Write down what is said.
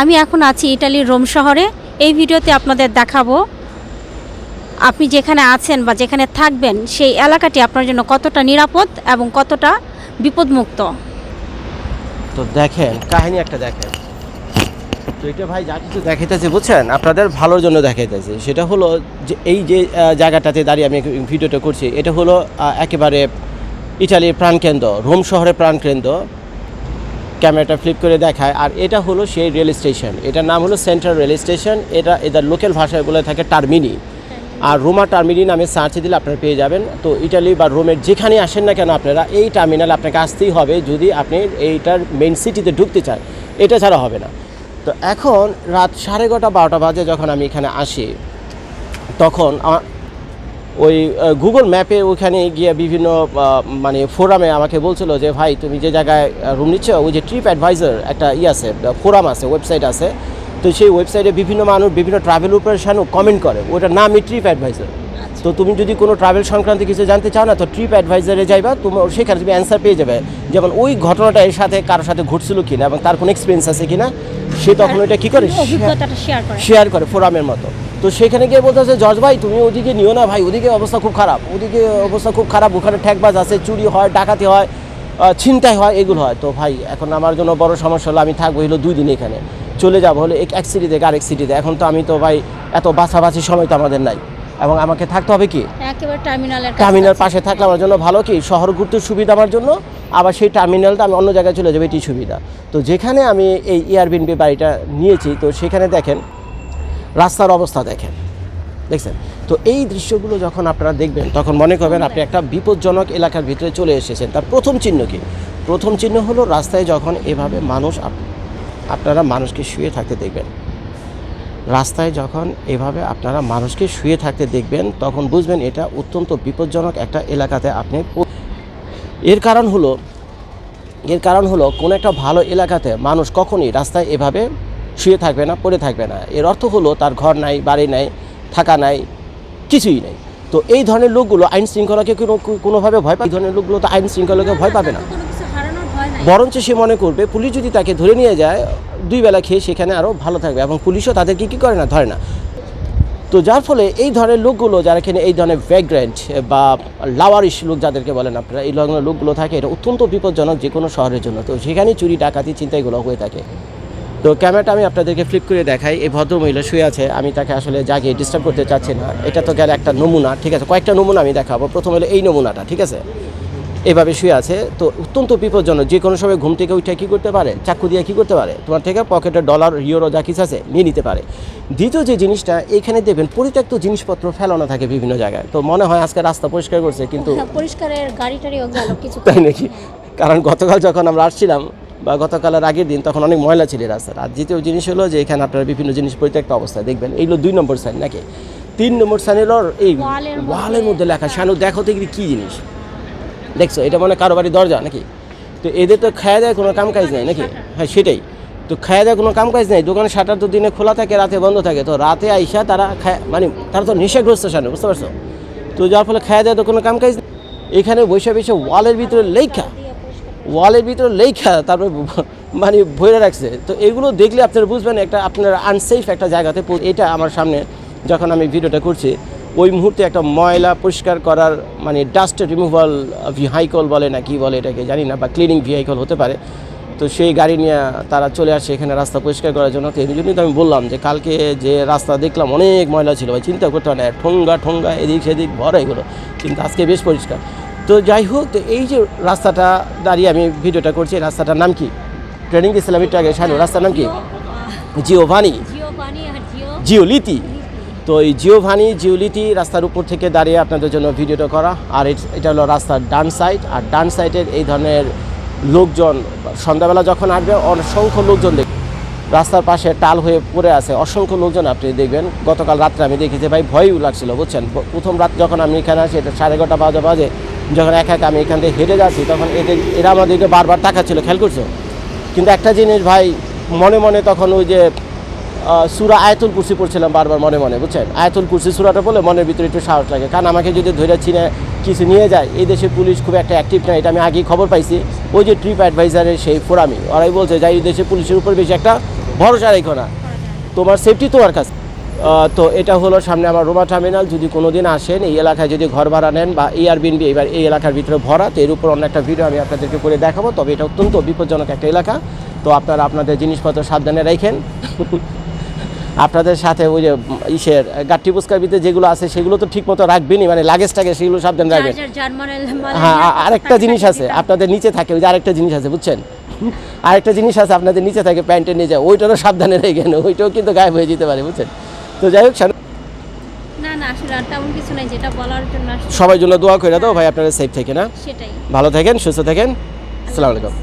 আমি এখন আছি ইটালির রোম শহরে। এই ভিডিওতে আপনাদের দেখাবো আপনি যেখানে আছেন বা যেখানে থাকবেন, সেই এলাকাটি আপনার জন্য কতটা নিরাপদ এবং কতটা বিপদমুক্ত। তো দেখেন, কাহিনী একটা দেখেন। তো এটা ভাই যা কিছু দেখাইতেছে, বুঝছেন? আপনাদের ভালোর জন্য দেখাইতেছে। সেটা হলো যে এই যে জায়গাটাতে দাঁড়িয়ে আমি ভিডিওটা করছি, এটা হলো একেবারে ইটালির প্রাণকেন্দ্র, রোম শহরের প্রাণকেন্দ্র। ক্যামেরাটা ফ্লিপ করে দেখায়, আর এটা হলো সেই রেল স্টেশন। এটার নাম হলো সেন্ট্রাল রেল স্টেশন। এটা এদের লোকাল ভাষায় বলে থাকে টার্মিনি। আর রোমা টার্মিনি নামে সার্চ দিলে আপনারা পেয়ে যাবেন। তো ইটালি বা রোমের যেখানে আসেন না কেন আপনারা, এই টার্মিনাল আপনাকে আসতেই হবে যদি আপনি এইটার মেন সিটিতে ঢুকতে চান। এটা ছাড়া হবে না। তো এখন রাত সাড়ে এগারোটা, বারোটা বাজে যখন আমি এখানে আসি, তখন ওই গুগল ম্যাপে ওখানে গিয়ে বিভিন্ন মানে ফোরামে আমাকে বলছিল যে ভাই তুমি যে জায়গায় রুম নিচ্ছ ওই যে ট্রিপ অ্যাডভাইজার একটা ই আছে ফোরাম আছে ওয়েবসাইট আছে তো সেই ওয়েবসাইটে বিভিন্ন মানুষ বিভিন্ন ট্রাভেল অপারেশনও কমেন্ট করে। ওটার নামই ট্রিপ অ্যাডভাইজার তো তুমি যদি কোনো ট্রাভেল সংক্রান্ত কিছু জানতে চাও না তো ট্রিপ অ্যাডভাইজারে যাইবা তুমি সেখানে তুমি অ্যান্সার পেয়ে যাবে। যেমন ওই ঘটনাটা এর সাথে কারোর সাথে ঘটছিল কিনা এবং তার কোনো এক্সপিরিয়েন্স আছে কিনা সে তখন ওইটা কী করে শেয়ার করে। ফোরামের মতো। তো সেখানে গিয়ে বলতেছে জজ ভাই তুমি ওদিকে নিও না ভাই ওদিকে অবস্থা খুব খারাপ। ওদিকে অবস্থা খুব খারাপ ওখানে ঠেকবাজ আছে চুরি হয় ডাকাতি হয় ছিনতাই হয় এগুলো হয়। তো ভাই এখন আমার জন্য বড় সমস্যা হলো আমি থাকব হলো দুই দিন এখানে। চলে যাব হলে এক এক সিটি থেকে আরেক সিটিতে এখন তো আমি তো ভাই এত বাছাবাছি সময় তো আমাদের নাই। এবং আমাকে থাকতে হবে কি? টার্মিনাল পাশে থাকলে আমার জন্য ভালো কি? শহর ঘুরতে সুবিধা আমার জন্য আবার সেই টার্মিনালটা আমি অন্য জায়গায় চলে যাব এটি সুবিধা। তো যেখানে আমি এই এয়ারবিনবি বাড়িটা নিয়েছি তো সেখানে দেখেন রাস্তার অবস্থা দেখেন। দেখছেন? তো এই দৃশ্যগুলো যখন আপনারা দেখবেন, তখন মনে করবেন আপনি একটা বিপজ্জনক এলাকার ভিতরে চলে এসেছেন। তার প্রথম চিহ্ন কি? প্রথম চিহ্ন হলো রাস্তায় যখন এভাবে মানুষ আপনারা মানুষকে শুয়ে থাকতে দেখবেন। রাস্তায় যখন এভাবে আপনারা মানুষকে শুয়ে থাকতে দেখবেন, তখন বুঝবেন এটা অত্যন্ত বিপজ্জনক একটা এলাকাতে আপনি এর কারণ হলো, এর কারণ হলো কোনো একটা ভালো এলাকাতে মানুষ কখনই রাস্তায় এভাবে শুয়ে থাকবে না পড়ে থাকবে না। এর অর্থ হলো তার ঘর নাই বাড়ি নাই থাকা নাই কিছুই নাই। তো এই ধরনের লোকগুলো আইন শৃঙ্খলাকে কোনো কোনোভাবে ভয় পায় এই ধরনের লোকগুলো তো আইন শৃঙ্খলাকে ভয় পাবে না। বরঞ্চ সে মনে করবে পুলিশ যদি তাকে ধরে নিয়ে যায় দুই বেলা খেয়ে সেখানে আরও ভালো থাকবে এবং পুলিশও তাদেরকে কী করে না ধরে না। তো যার ফলে এই ধরনের লোকগুলো যারা এখানে এই ধরনের ভ্যাগ্রেন্ট বা লাওয়ারিশ লোক যাদেরকে বলেন আপনারা এই ধরনের লোকগুলো থাকে এটা অত্যন্ত বিপজ্জনক যে কোনো শহরের জন্য। তো সেখানে চুরি ডাকাতি চিন্তাইগুলো হয়ে থাকে। তো ক্যামেরাটা আমি আপনাদেরকে ফ্লিপ করে দেখাই। এই ভদ্র মহিলা শুয়ে আছে আমি তাকে আসলে জাগিয়ে ডিস্টার্ব করতে চাচ্ছি না। এটা তো গেলে একটা নমুনা ঠিক আছে? কয়েকটা নমুনা আমি দেখাবো। প্রথম হলো এই নমুনাটা ঠিক আছে? এভাবে শুয়ে আছে। তো অত্যন্ত বিপজ্জনক যে কোনো সময় ঘুম থেকে উঠে কী করতে পারে? চাকু দিয়ে কী করতে পারে? তোমার থেকে পকেটে ডলার ইউরো যা কিছু আছে নিয়ে নিতে পারে। দ্বিতীয় যে জিনিসটা এখানে দেখবেন পরিত্যক্ত জিনিসপত্র ফেলানো থাকে বিভিন্ন জায়গায়। তো মনে হয় আজকে রাস্তা পরিষ্কার করছে কিন্তু পরিষ্কারের গাড়ি টাড়ি কিছু তাই নাকি? কারণ গতকাল যখন আমরা আসছিলাম বা গতকালের আগের দিন তখন অনেক ময়লা ছিল রাস্তার আর দ্বিতীয় জিনিস হলো যে এখানে আপনারা বিভিন্ন জিনিস পরিত্যক্ত অবস্থায় দেখবেন। এইগুলো দুই নম্বর সাইন নাকি? তিন নম্বর সাইন হলো এই ওয়ালের মধ্যে- লেখা শানু দেখো তো এগুলি কী জিনিস? দেখছ? এটা মনে কারও বাড়ির দরজা নাকি? তো এদের তো খাওয়া দেয় কোনো কাম কাজ নেই নাকি? হ্যাঁ সেটাই। তো খাওয়া দেয় কোনো কাম কাজ নেই। দোকানের শাটার তো দিনে খোলা থাকে রাতে বন্ধ থাকে। তো রাতে আইসা তারা খায় মানে তারা তো নেশাগ্রস্ত শানু বুঝতে পারছ? তো যার ফলে খাওয়া দেয় তো কোনো কাম কাজ নেই। এখানে বসে বসে ওয়ালের ভিতরে লেখা ওয়ালের ভিতরে লেখা তারপরে মানে ভরে রাখছে। তো এগুলো দেখলে আপনারা বুঝবেন একটা, আপনার আনসেফ একটা জায়গাতে এটা আমার সামনে যখন আমি ভিডিওটা করছি, ওই মুহূর্তে একটা ময়লা পরিষ্কার করার মানে ডাস্ট রিমুভাল ভিহাইকল বলে না কি বলে এটাকে জানি না, বা ক্লিনিং ভিহাইকল হতে পারে। তো সেই গাড়ি নিয়ে তারা চলে আসে, এখানে রাস্তা পরিষ্কার করার জন্য। তো এই জন্যই তো আমি বললাম যে কালকে যে রাস্তা দেখলাম, অনেক ময়লা ছিল ভাই, চিন্তা করতে হয় না, ঠোঙ্গা ঠোঙ্গা, এদিক সেদিক ভরা এগুলো। কিন্তু আজকে বেশ পরিষ্কার। তো যাই হোক তো এই যে রাস্তাটা দাঁড়িয়ে আমি ভিডিওটা করছি এই রাস্তাটার নাম কি? ট্রেনিং দিয়েছিলাম একটু আগে শানু রাস্তার নাম কি? জিওভানি। জিওলিতি। তো এই জিওভানি জিওলিটি রাস্তার উপর থেকে দাঁড়িয়ে আপনাদের জন্য ভিডিওটা করা। আর এট- এটা হলো রাস্তার ডান সাইড। আর ডান সাইডের এই ধরনের লোকজন সন্ধ্যাবেলা যখন আসবে অসংখ্য লোকজন দেখবে রাস্তার পাশে টাল হয়ে পড়ে আছে। অসংখ্য লোকজন আপনি দেখবেন। গতকাল রাত্রে আমি দেখেছি ভাই ভয়ও লাগছিল বুঝছেন? প্রথম রাত যখন আমি এখানে আসি এটা সাড়ে এগারোটা বাজে বাজে। যখন একা একা আমি এখান থেকে হেঁটে যাচ্ছি, তখন এদের, এরা আমাদেরকে বারবার তাকাচ্ছিল, খেয়াল করছ? কিন্তু একটা জিনিস ভাই, মনে মনে তখন ওই যে সুরা আয়াতুল কুরসি পড়ছিলাম বারবার মনে মনে, বুঝছেন? আয়তুল কুরসি সুরাটা বলে মনের ভিতরে একটু সাহস লাগে। কারণ আমাকে যদি ধরে চিনে কিছু নিয়ে যায়, এই দেশে পুলিশ খুব একটা অ্যাক্টিভ না, এটা আমি আগেই খবর পাইছি। ওই যে ট্রিপ অ্যাডভাইজারের সেই ফোরামি ওরাই বলছে যে এই দেশে পুলিশের উপর বেশি একটা ভরসা রেখো না। তোমার সেফটি তোমার কাছে। তো এটা হলো সামনে আমার রোমা টার্মিনাল। যদি কোনো দিন আসেন এই এলাকায় যদি ঘর ভাড়া নেন বা এয়ারবিএনবি এবার এই এলাকার ভিতরে ভরা তো এর উপর অন্য একটা ভিডিও আমি আপনাদেরকে করে দেখাবো। তবে এটা অত্যন্ত বিপজ্জনক একটা এলাকা। তো আপনারা আপনাদের জিনিসপত্র সাবধানে রাখেন আপনাদের সাথে ওই যে ইসের গাঠি পুস্কার ভিতরে যেগুলো আছে সেগুলো তো ঠিক মতো রাখবেনই। মানে লাগেজ টাগে সেগুলো সাবধানে রাখবেন। হ্যাঁ আরেকটা জিনিস আছে। আপনাদের নিচে থাকে ওই যে আরেকটা জিনিস আছে বুঝছেন? আরেকটা জিনিস আছে আপনাদের নিচে থাকে প্যান্টের নিচে ওইটারও সাবধানে রেখেন ওইটাও কিন্তু গায়েব হয়ে যেতে পারে বুঝছেন? তো যাই হোক সবাই না না আসলে তেমন কিছু নাই যেটা বলার জন্য দোয়া করে দাও ভাই আপনারা সেফ থেকে না সেটাই। ভালো থাকেন সুস্থ থাকেন। আসসালামু আলাইকুম।